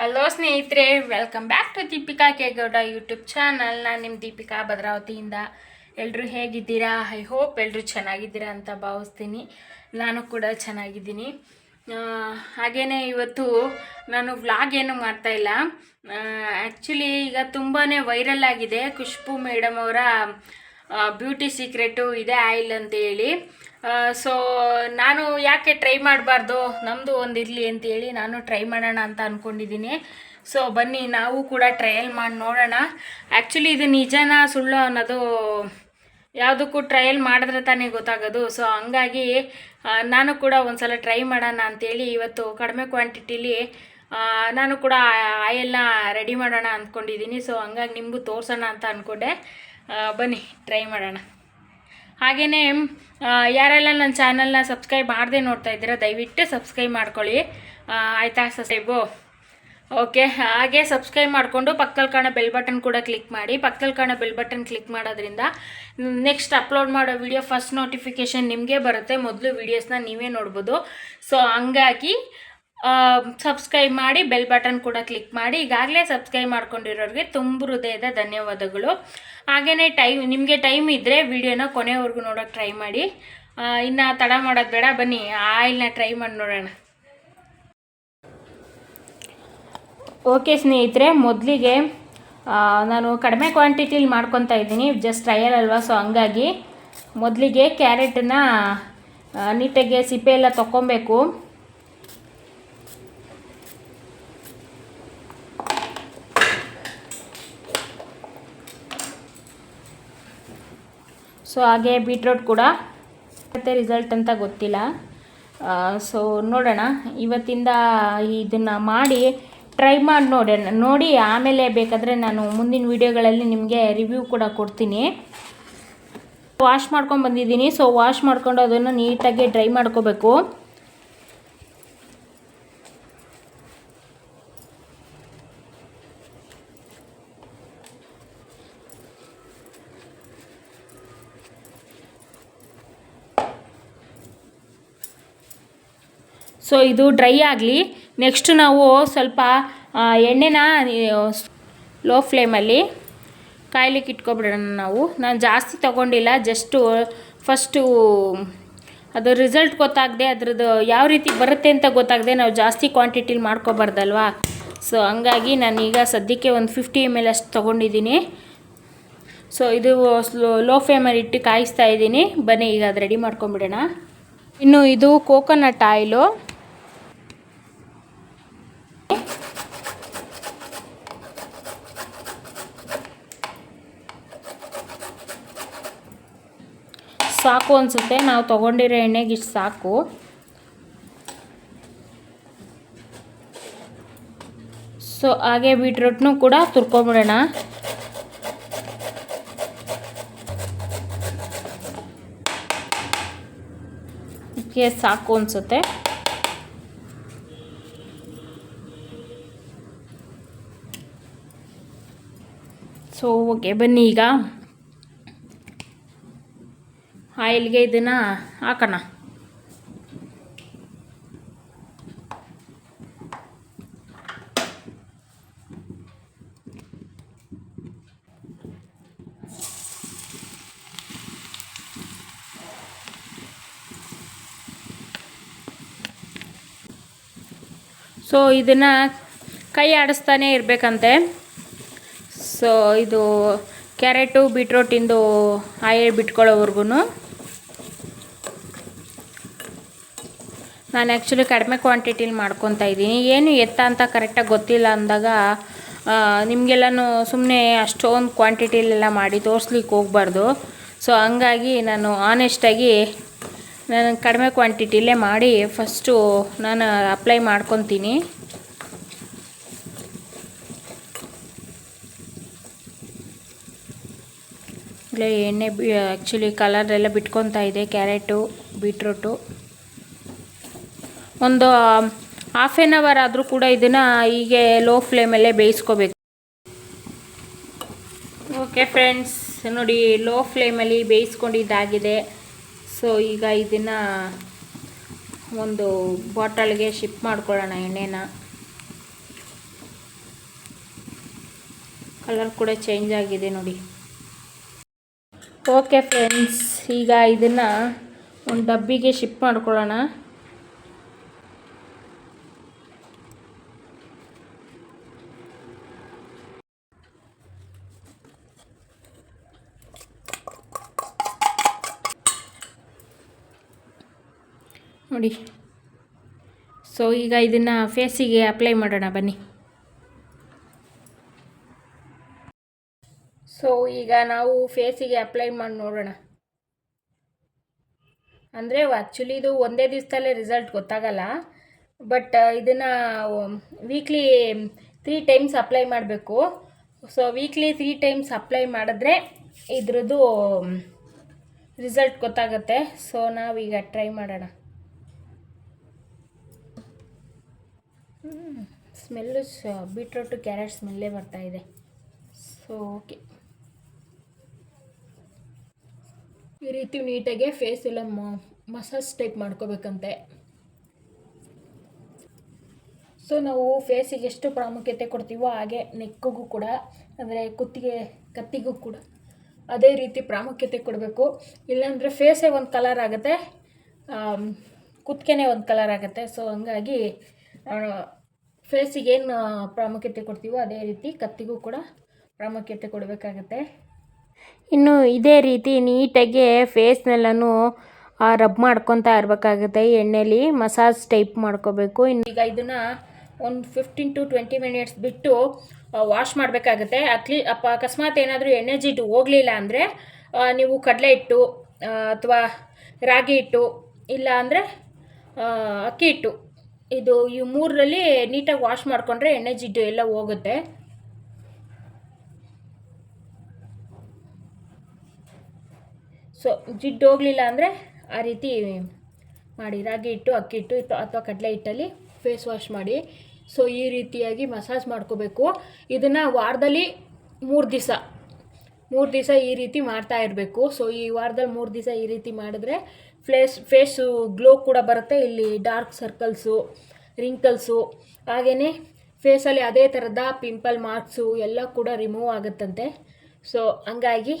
Hello ಸ್ನೇಹಿತರೆ. Welcome back to Deepika Kegowda YouTube channel ನಾನು ನಿಮ್ಮ ದೀಪಿಕಾ ಭದ್ರಾವತಿಯಿಂದ. ಎಲ್ಲರೂ ಹೇಗಿದ್ದೀರಾ? ಐ ಹೋಪ್ ಎಲ್ಲರೂ ಚೆನ್ನಾಗಿದ್ದೀರಾ ಅಂತ ಭಾವಿಸ್ತೀನಿ. ನಾನು ಕೂಡ ಚೆನ್ನಾಗಿದ್ದೀನಿ. ಹಾಗೆಯೇ ಇವತ್ತು ನಾನು ವ್ಲಾಗ್ ಏನು ಮಾಡ್ತಾಯಿಲ್ಲ ಆ್ಯಕ್ಚುಲಿ ಈಗ ತುಂಬಾ ವೈರಲ್ ಆಗಿದೆ. ಖುಷ್ಬು ಮೇಡಮ್ ಅವರ ಬ್ಯೂಟಿ ಸೀಕ್ರೆಟು ಇದೆ ಆಯಿಲ್ ಅಂತ ಹೇಳಿ. ಸೊ ನಾನು ಯಾಕೆ ಟ್ರೈ ಮಾಡಬಾರ್ದು? ನಮ್ಮದು ಒಂದು ಇರಲಿ ಅಂತೇಳಿ ನಾನು ಟ್ರೈ ಮಾಡೋಣ ಅಂತ ಅಂದ್ಕೊಂಡಿದ್ದೀನಿ ಸೊ ಬನ್ನಿ, ನಾವು ಕೂಡ ಟ್ರಯಲ್ ಮಾಡಿ ನೋಡೋಣ. ಆ್ಯಕ್ಚುಲಿ ಇದು ನಿಜನ ಸುಳ್ಳು ಅನ್ನೋದು ಯಾವುದಕ್ಕೂ ಟ್ರಯಲ್ ಮಾಡಿದ್ರೆ ತಾನೇ ಗೊತ್ತಾಗೋದು. ಸೊ ಹಂಗಾಗಿ ನಾನು ಕೂಡ ಒಂದು ಸಲ ಟ್ರೈ ಮಾಡೋಣ ಅಂತೇಳಿ ಇವತ್ತು ಕಡಿಮೆ ಕ್ವಾಂಟಿಟಿಲಿ ನಾನು ಕೂಡ ಆಯೆಲ್ಲ ರೆಡಿ ಮಾಡೋಣ ಅಂದ್ಕೊಂಡಿದ್ದೀನಿ ಸೊ ಹಂಗಾಗಿ ನಿಮಗೂ ತೋರಿಸೋಣ ಅಂತ ಅಂದ್ಕೊಂಡೆ ಬನ್ನಿ ಟ್ರೈ ಮಾಡೋಣ. ಹಾಗೆಯೇ ಯಾರೆಲ್ಲ ನನ್ನ ಚಾನಲ್ನ ಸಬ್ಸ್ಕ್ರೈಬ್ ಮಾಡದೆ ನೋಡ್ತಾ ಇದ್ದೀರಾ, ದಯವಿಟ್ಟು ಸಬ್ಸ್ಕ್ರೈಬ್ ಮಾಡ್ಕೊಳ್ಳಿ. ಆಯಿತಾ, ಸಬ್ಸ್ಕ್ರೈಬು? ಓಕೆ, ಹಾಗೆ ಸಬ್ಸ್ಕ್ರೈಬ್ ಮಾಡಿಕೊಂಡು ಪಕ್ಕದಲ್ಲಿ ಕಾಣೋ ಬೆಲ್ ಬಟನ್ ಕೂಡ ಕ್ಲಿಕ್ ಮಾಡಿ. ಪಕ್ಕದಲ್ಲಿ ಕಾಣೋ ಬೆಲ್ ಬಟನ್ ಕ್ಲಿಕ್ ಮಾಡೋದ್ರಿಂದ ನೆಕ್ಸ್ಟ್ ಅಪ್ಲೋಡ್ ಮಾಡೋ ವಿಡಿಯೋ ಫಸ್ಟ್ ನೋಟಿಫಿಕೇಷನ್ ನಿಮಗೆ ಬರುತ್ತೆ. ಮೊದಲು ವೀಡಿಯೋಸ್ನ ನೀವೇ ನೋಡ್ಬೋದು. ಸೊ, ಹಂಗಾಗಿ ಸಬ್ಸ್ಕ್ರೈಬ್ ಮಾಡಿ ಬೆಲ್ ಬಟನ್ ಕೂಡ ಕ್ಲಿಕ್ ಮಾಡಿ. ಈಗಾಗಲೇ ಸಬ್ಸ್ಕ್ರೈಬ್ ಮಾಡ್ಕೊಂಡಿರೋರಿಗೆ ತುಂಬ ಹೃದಯದ ಧನ್ಯವಾದಗಳು. ಹಾಗೆಯೇ ಟೈಮ್ ನಿಮಗೆ ಟೈಮ್ ಇದ್ದರೆ ವಿಡಿಯೋನ ಕೊನೆವರೆಗೂ ನೋಡೋಕೆ ಟ್ರೈ ಮಾಡಿ. ಇನ್ನು ತಡ ಮಾಡೋದು ಬೇಡ, ಬನ್ನಿ, ಆಯಿಲ್ನ ಟ್ರೈ ಮಾಡಿ ನೋಡೋಣ. ಓಕೆ ಸ್ನೇಹಿತರೆ, ಮೊದಲಿಗೆ ನಾನು ಕಡಿಮೆ ಕ್ವಾಂಟಿಟಿಲಿ ಮಾಡ್ಕೊತಾ ಇದ್ದೀನಿ ಜಸ್ಟ್ ಟ್ರಯಲ್ ಅಲ್ವಾ ಸೊ ಹಂಗಾಗಿ ಮೊದಲಿಗೆ ಕ್ಯಾರೆಟನ್ನ ನೀಟಾಗಿ ಸಿಪ್ಪೆ ಎಲ್ಲ ತೊಗೊಬೇಕು ಸೊ ಹಾಗೆ ಬೀಟ್ರೋಟ್ ಕೂಡ ಮತ್ತೆ ರಿಸಲ್ಟ್ ಅಂತ ಗೊತ್ತಿಲ್ಲ. ಸೊ ನೋಡೋಣ. ಇವತ್ತಿಂದ ಇದನ್ನು ಮಾಡಿ ಟ್ರೈ ಮಾಡಿ ನೋಡೋಣ ನೋಡಿ, ಆಮೇಲೆ ಬೇಕಾದರೆ ನಾನು ಮುಂದಿನ ವೀಡಿಯೋಗಳಲ್ಲಿ ನಿಮಗೆ ರಿವ್ಯೂ ಕೂಡ ಕೊಡ್ತೀನಿ. ವಾಶ್ ಮಾಡ್ಕೊಂಡು ಬಂದಿದ್ದೀನಿ. ಸೊ ವಾಶ್ ಮಾಡ್ಕೊಂಡು ಅದನ್ನು ನೀಟಾಗಿ ಡ್ರೈ ಮಾಡ್ಕೋಬೇಕು. ಸೊ ಇದು ಡ್ರೈ ಆಗಲಿ. ನೆಕ್ಸ್ಟ್ ನಾವು ಸ್ವಲ್ಪ ಎಣ್ಣೆನ ಲೋ ಫ್ಲೇಮಲ್ಲಿ ಕಾಯ್ಲಿಕ್ಕೆ ಇಟ್ಕೊಬಿಡೋಣ ನಾವು. ನಾನು ಜಾಸ್ತಿ ತೊಗೊಂಡಿಲ್ಲ ಜಸ್ಟು ಫಸ್ಟು ಅದು ರಿಸಲ್ಟ್ ಗೊತ್ತಾಗದೆ, ಅದ್ರದ್ದು ಯಾವ ರೀತಿ ಬರುತ್ತೆ ಅಂತ ಗೊತ್ತಾಗದೆ, ನಾವು ಜಾಸ್ತಿ ಕ್ವಾಂಟಿಟಿಲಿ ಮಾಡ್ಕೊಬಾರ್ದಲ್ವಾ? ಸೊ ಹಂಗಾಗಿ ನಾನೀಗ ಸದ್ಯಕ್ಕೆ ಒಂದು ಫಿಫ್ಟಿ ಎಂ ಎಲ್ ಅಷ್ಟು ತೊಗೊಂಡಿದ್ದೀನಿ. ಸೊ ಇದು ಲೋ ಫ್ಲೇಮಲ್ಲಿ ಇಟ್ಟು ಕಾಯಿಸ್ತಾ ಇದ್ದೀನಿ. ಬನ್ನಿ, ಈಗ ಅದು ರೆಡಿ ಮಾಡ್ಕೊಂಬಿಡೋಣ. ಇನ್ನು ಇದು ಕೋಕೋನಟ್ ಆಯಿಲು ಸಾಕು ಅನಿಸುತ್ತೆ. ನಾವು ತೊಗೊಂಡಿರೋ ಎಣ್ಣೆಗೆ ಇಷ್ಟು ಸಾಕು. ಸೊ ಹಾಗೆ ಬೀಟ್ರೂಟ್ನು ಕೂಡ ತುರ್ಕೊಂಬಿಡೋಣ. ಇದಕ್ಕೆ ಸಾಕು ಅನಿಸುತ್ತೆ. ಸೊ ಓಕೆ, ಬನ್ನಿ ಈಗ. ಆಯಿಲ್ಗೆ ಇದನ್ನು ಹಾಕೋಣ. ಸೊ ಇದನ್ನು ಕೈ ಆಡಿಸ್ತಾನೆ ಇರಬೇಕಂತೆ. ಸೊ ಇದು ಕ್ಯಾರೆಟು ಬೀಟ್ರೋಟಿಂದು ಆಯಿಲ್ ಬಿಟ್ಕೊಳ್ಳೋವರೆಗೂ ನಾನು ಆ್ಯಕ್ಚುಲಿ ಕಡಿಮೆ ಕ್ವಾಂಟಿಟಿಲಿ ಮಾಡ್ಕೊತ ಇದ್ದೀನಿ. ಏನು ಎತ್ತ ಅಂತ ಕರೆಕ್ಟಾಗಿ ಗೊತ್ತಿಲ್ಲ ಅಂದಾಗ ನಿಮಗೆಲ್ಲನೂ ಸುಮ್ಮನೆ ಅಷ್ಟೊಂದು ಕ್ವಾಂಟಿಟಿಲೆಲ್ಲ ಮಾಡಿ ತೋರಿಸ್ಲಿಕ್ಕೆ ಹೋಗ್ಬಾರ್ದು. ಸೊ ಹಂಗಾಗಿ ನಾನು ಆನೆಸ್ಟಾಗಿ ನಾನು ಕಡಿಮೆ ಕ್ವಾಂಟಿಟಿಲೇ ಮಾಡಿ ಫಸ್ಟು ನಾನು ಅಪ್ಲೈ ಮಾಡ್ಕೊತೀನಿ. ಎಣ್ಣೆ ಬಿ ಆ್ಯಕ್ಚುಲಿ ಕಲರ್ ಎಲ್ಲ ಬಿಟ್ಕೊತಾ ಇದೆ ಕ್ಯಾರೆಟು ಬೀಟ್ರೂಟು ಒಂದು ಹಾಫ್ ಆನ್ ಅವರ್ ಆದರೂ ಕೂಡ ಇದನ್ನು ಹೀಗೆ ಲೋ ಫ್ಲೇಮಲ್ಲೇ ಬೇಯಿಸ್ಕೋಬೇಕು. ಓಕೆ ಫ್ರೆಂಡ್ಸ್ ನೋಡಿ ಲೋ ಫ್ಲೇಮಲ್ಲಿ ಬೇಯಿಸ್ಕೊಂಡಿದ್ದಾಗಿದೆ. ಸೊ ಈಗ ಇದನ್ನು ಒಂದು ಬಾಟಲ್ಗೆ ಶಿಫ್ಟ್ ಮಾಡ್ಕೊಳ್ಳೋಣ ಎಣ್ಣೆನ. ಕಲರ್ ಕೂಡ ಚೇಂಜ್ ಆಗಿದೆ ನೋಡಿ. ಓಕೆ ಫ್ರೆಂಡ್ಸ್ ಈಗ ಇದನ್ನು ಒಂದು ಡಬ್ಬಿಗೆ ಶಿಫ್ಟ್ ಮಾಡ್ಕೊಳ್ಳೋಣ. ನೋಡಿ. ಸೊ ಈಗ ಇದನ್ನು ಫೇಸಿಗೆ ಅಪ್ಲೈ ಮಾಡೋಣ, ಬನ್ನಿ. ಸೊ ಈಗ ನಾವು ಫೇಸಿಗೆ ಅಪ್ಲೈ ಮಾಡಿ ನೋಡೋಣ. ಅಂದರೆ ಆ್ಯಕ್ಚುಲಿ ಇದು ಒಂದೇ ದಿವಸದಲ್ಲೇ ರಿಸಲ್ಟ್ ಗೊತ್ತಾಗಲ್ಲ. ಬಟ್ ಇದನ್ನು ವೀಕ್ಲಿ ತ್ರೀ ಟೈಮ್ಸ್ ಅಪ್ಲೈ ಮಾಡಬೇಕು. So weekly three times apply ಮಾಡಿದ್ರೆ ಇದ್ರದ್ದು ರಿಸಲ್ಟ್ ಗೊತ್ತಾಗುತ್ತೆ. ಸೊ ನಾವೀಗ ಟ್ರೈ ಮಾಡೋಣ. ಸ್ಮೆಲ್ಲು ಬೀಟ್ರೋಟು ಕ್ಯಾರೆಟ್ ಸ್ಮೆಲ್ಲೇ ಬರ್ತಾ ಇದೆ. ಸೊ ಓಕೆ ಈ ರೀತಿ ನೀಟಾಗೆ ಫೇಸ್ ಎಲ್ಲ ಮಸಾಜ್ ಟೈಪ್ ಮಾಡ್ಕೋಬೇಕಂತೆ. ಸೊ ನಾವು ಫೇಸಿಗೆ ಎಷ್ಟು ಪ್ರಾಮುಖ್ಯತೆ ಕೊಡ್ತೀವೋ ಹಾಗೆ ನೆಕ್ಕಿಗೂ ಕೂಡ, ಅಂದರೆ ಕುತ್ತಿಗೆ, ಕತ್ತಿಗೂ ಕೂಡ ಅದೇ ರೀತಿ ಪ್ರಾಮುಖ್ಯತೆ ಕೊಡಬೇಕು. ಇಲ್ಲಾಂದರೆ ಫೇಸೇ ಒಂದು ಕಲರ್ ಆಗುತ್ತೆ ಕುತ್ತಿಗೆನೇ ಒಂದು ಕಲರ್ ಆಗುತ್ತೆ. ಸೊ ಹಂಗಾಗಿ ಫೇಸಿಗೆ ಏನು ಪ್ರಾಮುಖ್ಯತೆ ಕೊಡ್ತೀವೋ ಅದೇ ರೀತಿ ಕತ್ತಿಗೂ ಕೂಡ ಪ್ರಾಮುಖ್ಯತೆ ಕೊಡಬೇಕಾಗತ್ತೆ. ಇನ್ನು ಇದೇ ರೀತಿ ನೀಟಾಗಿ ಫೇಸ್ನೆಲ್ಲನೂ ರಬ್ ಮಾಡ್ಕೊತಾ ಇರಬೇಕಾಗುತ್ತೆ ಎಣ್ಣೆಲಿ ಮಸಾಜ್ ಟೈಪ್ ಮಾಡ್ಕೋಬೇಕು. ಇನ್ನು ಈಗ ಇದನ್ನು ಒಂದು ಫಿಫ್ಟೀನ್ ಟು ಟ್ವೆಂಟಿ ಮಿನಿಟ್ಸ್ ಬಿಟ್ಟು ವಾಶ್ ಮಾಡಬೇಕಾಗುತ್ತೆ. ಅಕ್ಲಿ ಅಪ್ಪ ಅಕಸ್ಮಾತ್ ಏನಾದರೂ ಎಣ್ಣೆ ಜಿಡ್ಡು ಹೋಗಲಿಲ್ಲ ಅಂದರೆ ನೀವು ಕಡಲೆ ಹಿಟ್ಟು ಅಥವಾ ರಾಗಿ ಹಿಟ್ಟು ಇಲ್ಲ ಅಂದರೆ ಅಕ್ಕಿ ಹಿಟ್ಟು. ಇದು ಈ ಮೂರರಲ್ಲಿ ನೀಟಾಗಿ ವಾಶ್ ಮಾಡಿಕೊಂಡ್ರೆ ಎಣ್ಣೆ ಜಿಡ್ಡು ಎಲ್ಲ ಹೋಗುತ್ತೆ. ಸೊ, ಜಿಡ್ಡು ಹೋಗಲಿಲ್ಲ ಅಂದರೆ ಆ ರೀತಿ ಮಾಡಿ ರಾಗಿ ಹಿಟ್ಟು, ಅಕ್ಕಿ ಹಿಟ್ಟು ಅಥವಾ ಕಡಲೆ ಹಿಟ್ಟಲ್ಲಿ ಫೇಸ್ ವಾಶ್ ಮಾಡಿ. ಸೊ, ಈ ರೀತಿಯಾಗಿ ಮಸಾಜ್ ಮಾಡ್ಕೋಬೇಕು. ಇದನ್ನು ವಾರದಲ್ಲಿ ಮೂರು ದಿವಸ ಮೂರು ದಿವಸ ಈ ರೀತಿ ಮಾಡ್ತಾ ಇರಬೇಕು. ಸೊ, ಈ ವಾರದಲ್ಲಿ ಮೂರು ದಿವಸ ಈ ರೀತಿ ಮಾಡಿದ್ರೆ ಫ್ಲೇಸ್ ಫೇಸು ಗ್ಲೋ ಕೂಡ ಬರುತ್ತೆ. ಇಲ್ಲಿ ಡಾರ್ಕ್ ಸರ್ಕಲ್ಸು, ರಿಂಕಲ್ಸು ಹಾಗೆಯೇ ಫೇಸಲ್ಲಿ ಅದೇ ಥರದ ಪಿಂಪಲ್ ಮಾರ್ಕ್ಸು ಎಲ್ಲ ಕೂಡ ರಿಮೂವ್ ಆಗುತ್ತಂತೆ. ಸೊ, ಹಂಗಾಗಿ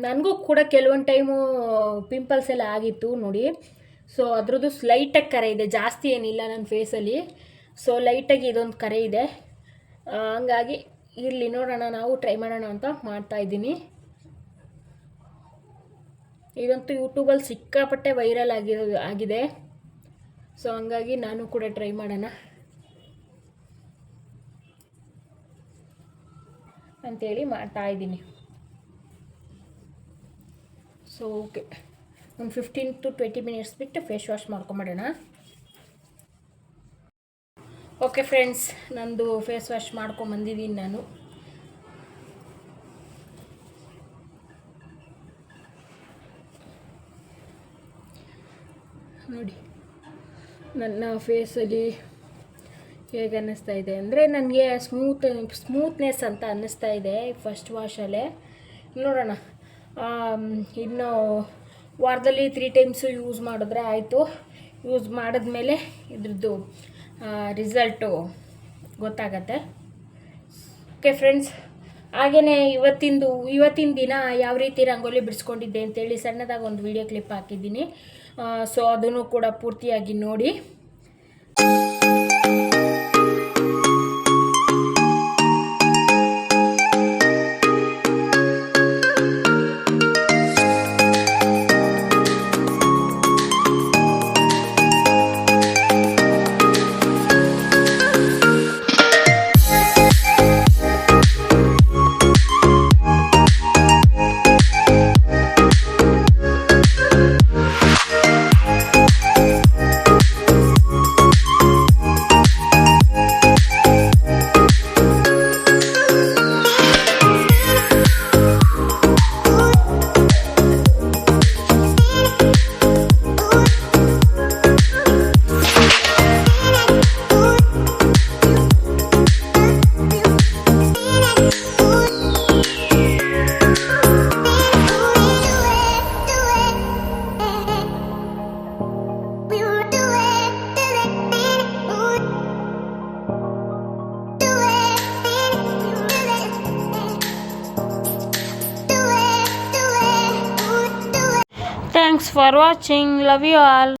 ನನಗೂ ಕೂಡ ಕೆಲವೊಂದು ಟೈಮು ಪಿಂಪಲ್ಸ್ ಎಲ್ಲ ಆಗಿತ್ತು ನೋಡಿ. ಸೊ, ಅದ್ರದ್ದು ಸ್ಲೈಟಾಗಿ ಕರೆ ಇದೆ. ಜಾಸ್ತಿ ಏನಿಲ್ಲ ನನ್ನ ಫೇಸಲ್ಲಿ. ಸೊ, ಲೈಟಾಗಿ ಇದೊಂದು ಕರೆ ಇದೆ. ಹಂಗಾಗಿ ಇರಲಿ, ನೋಡೋಣ, ನಾವು ಟ್ರೈ ಮಾಡೋಣ ಅಂತ ಮಾಡ್ತಾಯಿದ್ದೀನಿ ಇದಂತೂ ಯೂಟ್ಯೂಬಲ್ಲಿ ಸಿಕ್ಕಾಪಟ್ಟೆ ವೈರಲ್ ಆಗಿರೋ ಆಗಿದೆ. ಸೊ ಹಂಗಾಗಿ ನಾನು ಕೂಡ ಟ್ರೈ ಮಾಡೋಣ. ಅಂಥೇಳಿ ಮಾಡ್ತಾಯಿದ್ದೀನಿ ಸೊ ಓಕೆ ಒಂದು ಫಿಫ್ಟೀನ್ ಟು ಟ್ವೆಂಟಿ ಮಿನಿಟ್ಸ್ ಬಿಟ್ಟು ಫೇಸ್ ವಾಶ್ ಮಾಡ್ಕೊಂಬಿಡೋಣ. ಓಕೆ ಫ್ರೆಂಡ್ಸ್ ನಂದು ಫೇಸ್ ವಾಶ್ ಮಾಡ್ಕೊಂಬಂದಿದ್ದೀನಿ ನಾನು. ನೋಡಿ. ನನ್ನ ಫೇಸಲ್ಲಿ ಹೇಗೆ ಅನ್ನಿಸ್ತಾ ಇದೆ ಅಂದರೆ ನನಗೆ ಸ್ಮೂತ್ ಸ್ಮೂತ್ನೆಸ್ ಅಂತ ಅನ್ನಿಸ್ತಾ ಇದೆ ಫಸ್ಟ್ ವಾಶಲ್ಲೇ ನೋಡೋಣ. ಇನ್ನು ವಾರದಲ್ಲಿ ತ್ರೀ ಟೈಮ್ಸು ಯೂಸ್ ಮಾಡಿದ್ರೆ ಆಯಿತು. ಯೂಸ್ ಮಾಡಿದ್ಮೇಲೆ ಇದ್ರದ್ದು ರಿಸಲ್ಟು ಗೊತ್ತಾಗತ್ತೆ. ಓಕೆ ಫ್ರೆಂಡ್ಸ್ ಹಾಗೆಯೇ ಇವತ್ತಿಂದು, ಇವತ್ತಿನ ದಿನ ಯಾವ ರೀತಿ ರಂಗೋಲಿ ಬಿಡಿಸ್ಕೊಂಡಿದ್ದೆ ಅಂತೇಳಿ ಸಣ್ಣದಾಗಿ ಒಂದು ವಿಡಿಯೋ ಕ್ಲಿಪ್ ಹಾಕಿದ್ದೀನಿ. ಸೊ ಅದನ್ನು ಕೂಡ ಪೂರ್ತಿಯಾಗಿ ನೋಡಿ. for watching. Love you all.